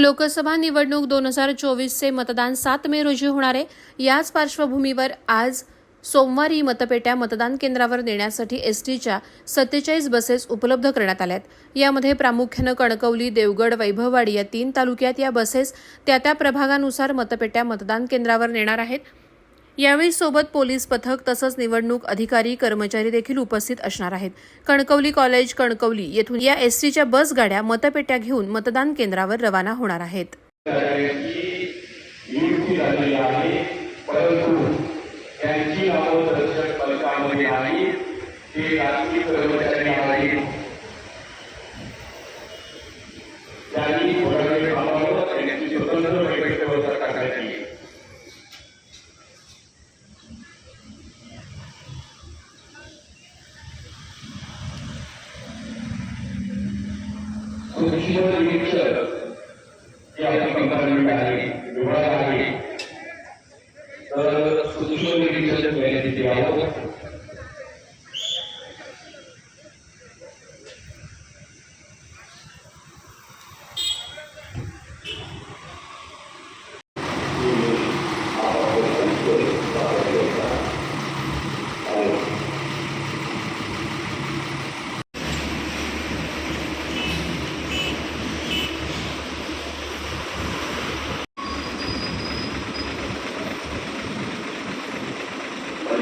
लोकसभा निवडणूक दोन हजार चोवीसचे मतदान सात मे रोजी होणार आहे. याच पार्श्वभूमीवर आज सोमवारी मतपेट्या मतदान केंद्रावर नेण्यासाठी एसटीच्या सत्तेचाळीस बसेस उपलब्ध करण्यात आल्या आहेत. यामध्ये प्रामुख्यानं कणकवली देवगड वैभववाडी या तीन तालुक्यात या बसेस त्या त्या प्रभागानुसार मतपेट्या मतदान केंद्रावर नेणार आहेत. यावेळी सोबत पोलीस पथक तसंच निवडणूक अधिकारी कर्मचारी देखील उपस्थित असणार आहेत. कणकवली कॉलेज कणकवली येथून या एसटीच्या बस गाड्या मतपेट्या घेऊन मतदान केंद्रावर रवाना होणार आहेत. नियुक्ती सूक्ष्म निरीक्षक ही आपली कंपार्टमेंट आहे विभाग आहे. तर सूक्ष्म निरीक्षक मेहनतीची आवड.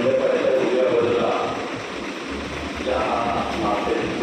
जिल्ह्याच्या या माफे.